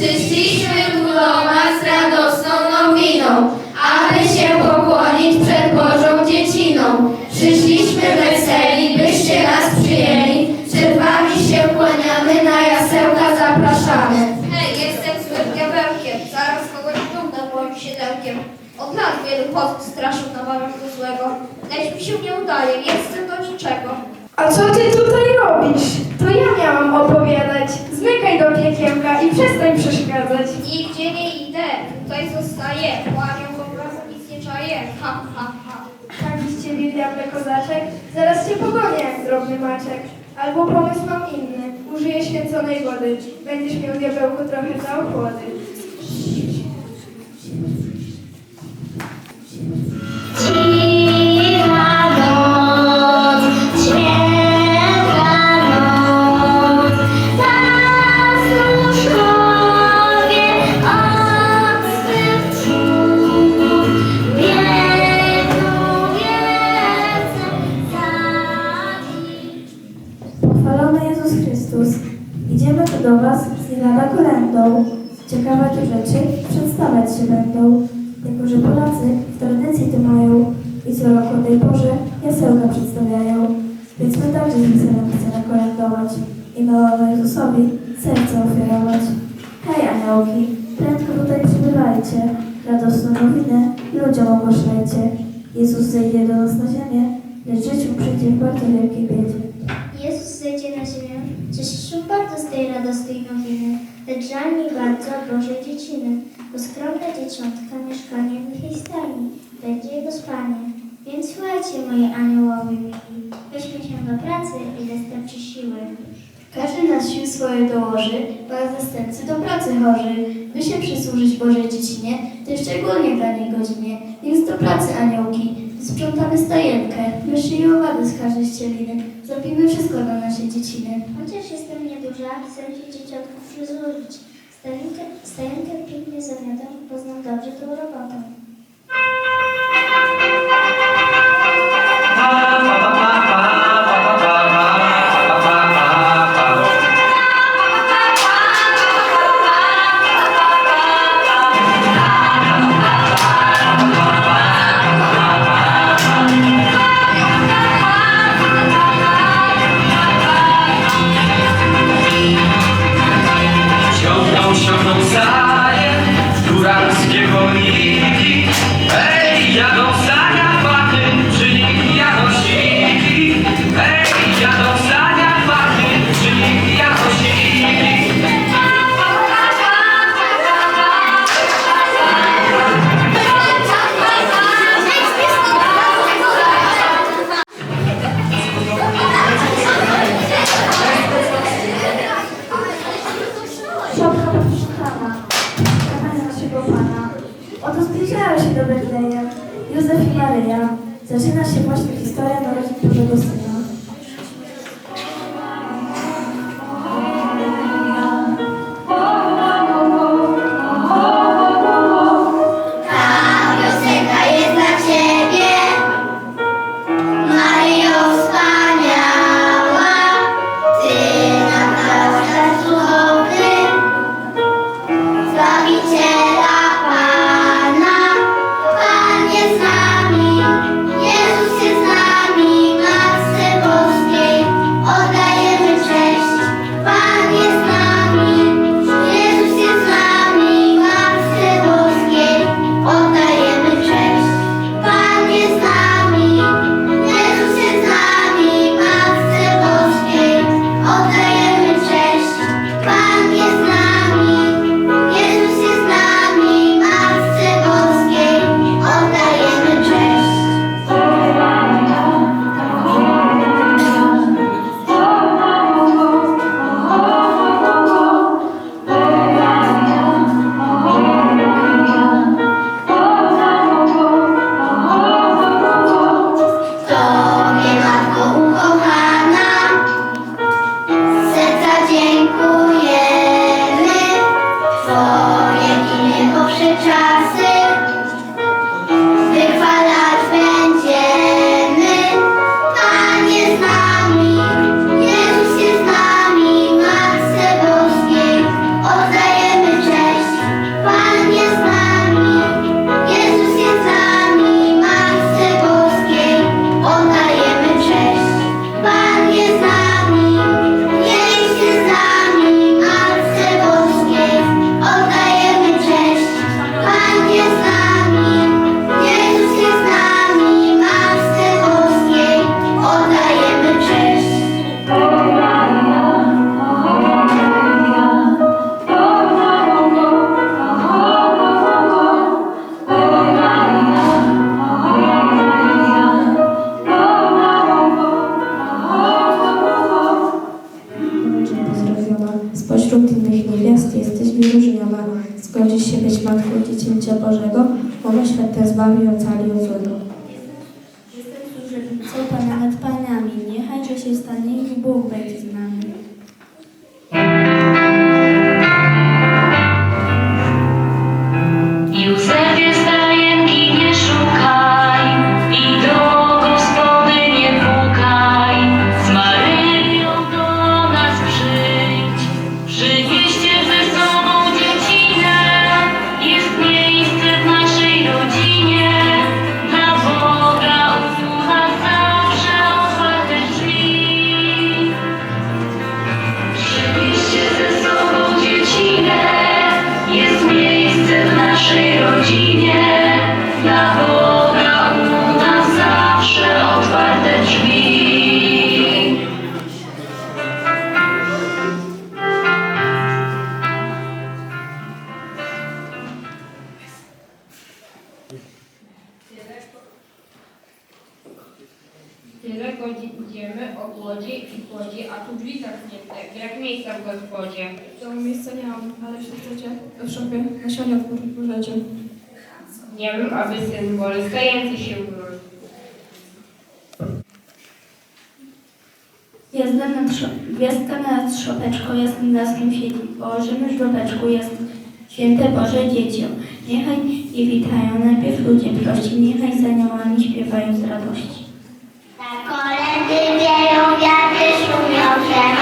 Przyszliśmy Was z radosną nowiną, aby się pokłonić przed Bożą dzieciną. Przyszliśmy weseli, byście nas przyjęli, przed Wami się kłaniamy, na jasełka zapraszamy. Hej, jestem złym diabełkiem, zaraz kogoś dumnę moim siedemkiem. Od lat wielu chłopców straszył na warunku złego, lecz mi się nie udaje, jestem do niczego. A co ty tutaj robisz? To ja miałam opowiadać. Zmykaj do piekiełka i przestań przeszkadzać. Nigdzie nie idę, tutaj zostaję, łamią po prostu nic nie czaję, ha, ha, ha. Taki z ciebie diable kozaczek, zaraz cię pogonię jak drobny maczek. Albo pomysł mam inny, użyję święconej wody. Będziesz miał diabełku trochę za ochłody. Chrystus, idziemy tu do Was z nielada kolędą. Ciekawe tu rzeczy przedstawiać się będą, jako że Polacy w tradycji to mają i co roku o tej porze jasełka przedstawiają. Więc my także z weselem chcemy kolędować i małemu Jezusowi serce ofiarować. Hej aniołki, prędko tutaj przybywajcie, radosną nowinę ludziom ogłaszajcie. Jezus zejdzie do nas na ziemię, lecz życiu przyjdzie w bardzo wielkiej biedzie. Zejdzie na ziemię, cieszę się bardzo z tej radosnej nowiny, lecz żal mi bardzo Bożej dzieciny, bo skromne dzieciątka mieszkaniem w jej stajni, będzie jego spanie. Więc słuchajcie, moje aniołowie mili, weźmy się do pracy i zastępczy siły. Każdy nas sił swoje dołoży, pan zastępcy do pracy chorzy. By się przysłużyć Bożej dziecinie, to szczególnie dla niej godzinie. Więc do pracy aniołki, sprzątamy stajenkę, myszy i owady z każdej ścieliny. Zrobimy wszystko dla naszej dzieciny. Chociaż jestem nieduża, chcę się dzieciątków przyzwolić. Stajenkę, stajenkę pięknie zamiotam, poznam dobrze tą robotę. Matką Dziecięcia Bożego, bo świat ten zbawi ocali od złego. Jestem służebnicą Pana nad Panami. Niechaj, że się stanie i Bóg będzie z nami. Jak miejsca w gospodzie. To miejsca nie mam, ale jeśli chcecie, to w szopie nasiona możecie. Nie wiem, aby syn Boży stający się wrócił. Gwiazda nad, gwiazdka nad szopeczką blaskiem świeci. Położymy w żłobeczku jest święte Boże dziecię. Niechaj je witają najpierw ludzie prości, niechaj za aniołami śpiewają z radości. Na kolendy wieją wiatry, szumią drzewa.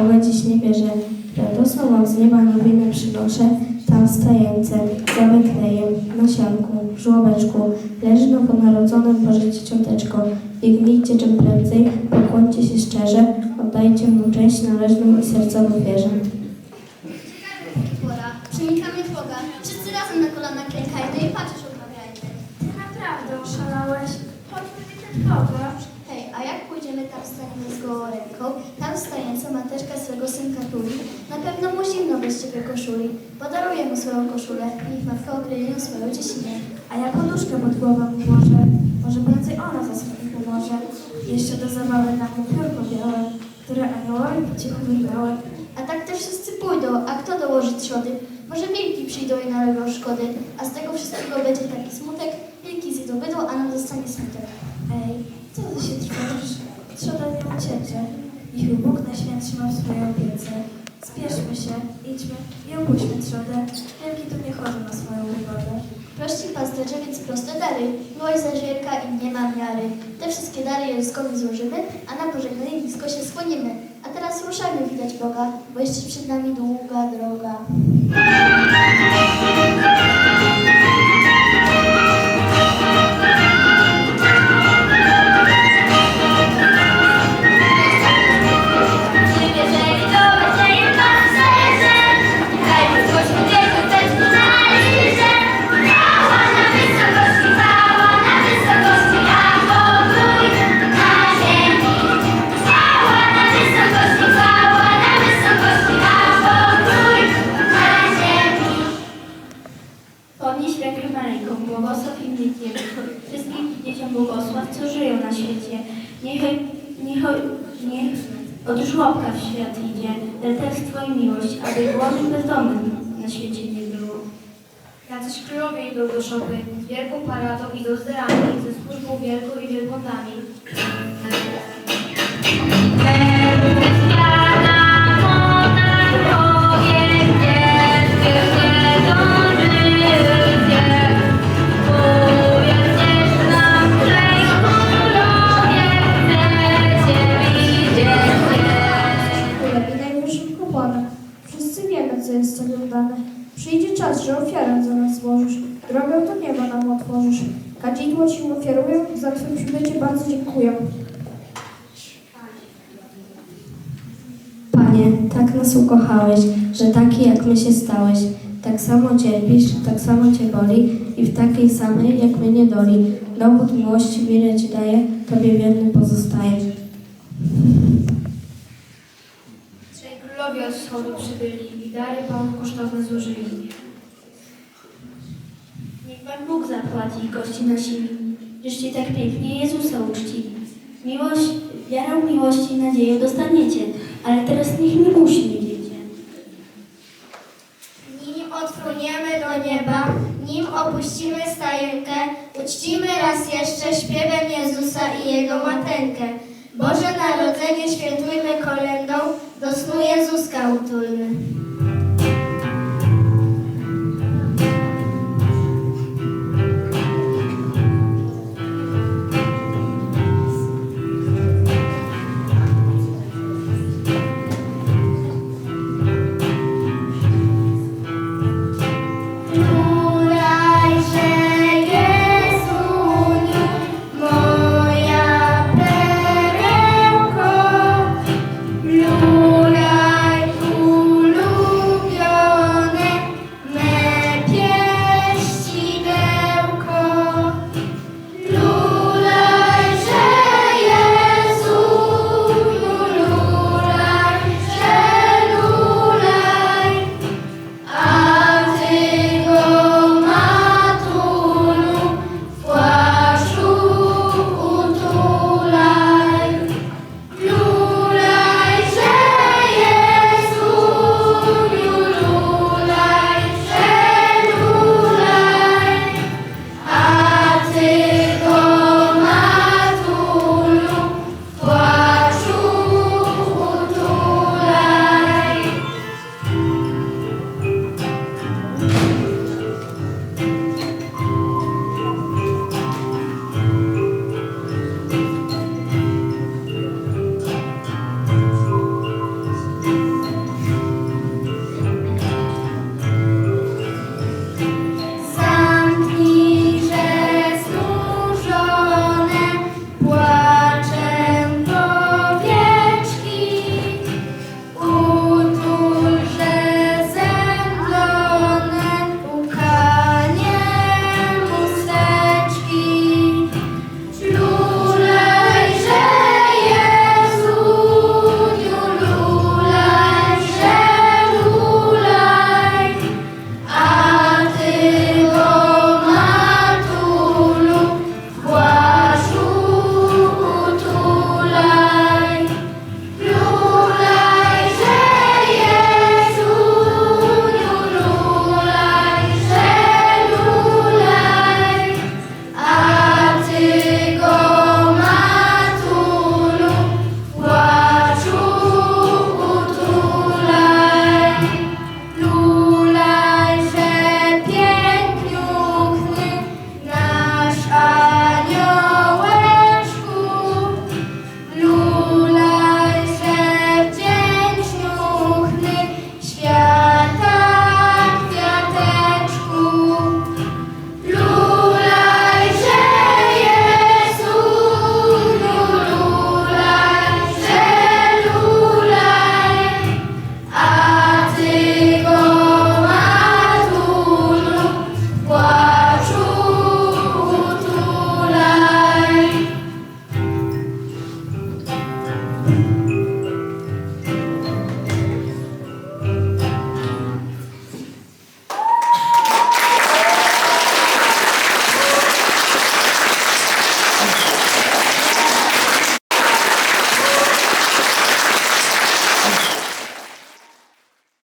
Trwoga dziś nie bierze. Radosną wam z nieba nowinę przynoszę, tam stajęce, za Betlejem, na sianku, w żłobeczku, leży nowonarodzonym Boże Dzieciąteczko. Biegnijcie czym prędzej, pokłońcie się szczerze, oddajcie mu cześć należną i serca w ofierze. Pora, przenikamy twoga. Wszyscy razem na kolana klękajmy i patrzysz odmawiajmy. Ty naprawdę oszalałeś? Chodźmy mi ten Boga. Hej, a jak pójdziemy tam staniemy z gołą ręką, tam stająca mateczka swego synka tuli, na pewno mu zimno bez ciebie koszuli. Podaruję mu swoją koszulę, niech matka okryje ją swoją dziecinę. A ja poduszkę pod głowę mu włożę, może prędzej ona za swoich pomoże. Jeszcze do zabawy na piórko białe, które aniołowi po cichu wybrałem. A tak też wszyscy pójdą, a kto dołoży trzody? Może wilki przyjdą i narobią szkody, a z tego wszystkiego będzie taki smutek, wilki zjedzą bydło, a nam zostanie smutek. Ej, co ty się trwożysz? Trzoda nie uciecie. Ich Bóg najświętszy ma w swojej opiece. Spieszmy się, idźmy i opuśćmy trzodę. Wielki tu nie chodzą na swoją ugodę. Prości pasterze, więc proste dary. Miłość zażierka i nie ma miary. Te wszystkie dary Jezuskowi złożymy, a na pożegnanie blisko się skłonimy. A teraz ruszajmy widać Boga, bo jeszcze przed nami długa droga. Błogosław im dziecię, wszystkim dzieciom błogosław, co żyją na świecie. Niechaj, niechaj, niech od żłobka w świat idzie, lekarstwo i miłość, aby głodnym bezdomnym na świecie nie było. Jacyś królowie idą do szopy, wielką paradą idą z derami, ze służbą wielką i wielbłądami. Że taki jak my się stałeś. Tak samo cierpisz, tak samo Cię boli i w takiej samej jak my niedoli. Dowód miłości wiele Ci daje, Tobie wierny pozostaje. Trzej królowie od wschodu przybyli i dary Panu kosztowne złożyli. Niech Pan Bóg zapłaci gości nasimi, żeście tak pięknie Jezusa uczcili. Miłość, wiarą miłości i nadzieję dostaniecie, ale teraz niech mi uśmiechniecie. Nim odfruniemy do nieba, nim opuścimy stajenkę, uczcimy raz jeszcze śpiewem Jezusa i Jego Mateńkę. Boże Narodzenie świętujmy kolendą, do snu Jezuska utulmy.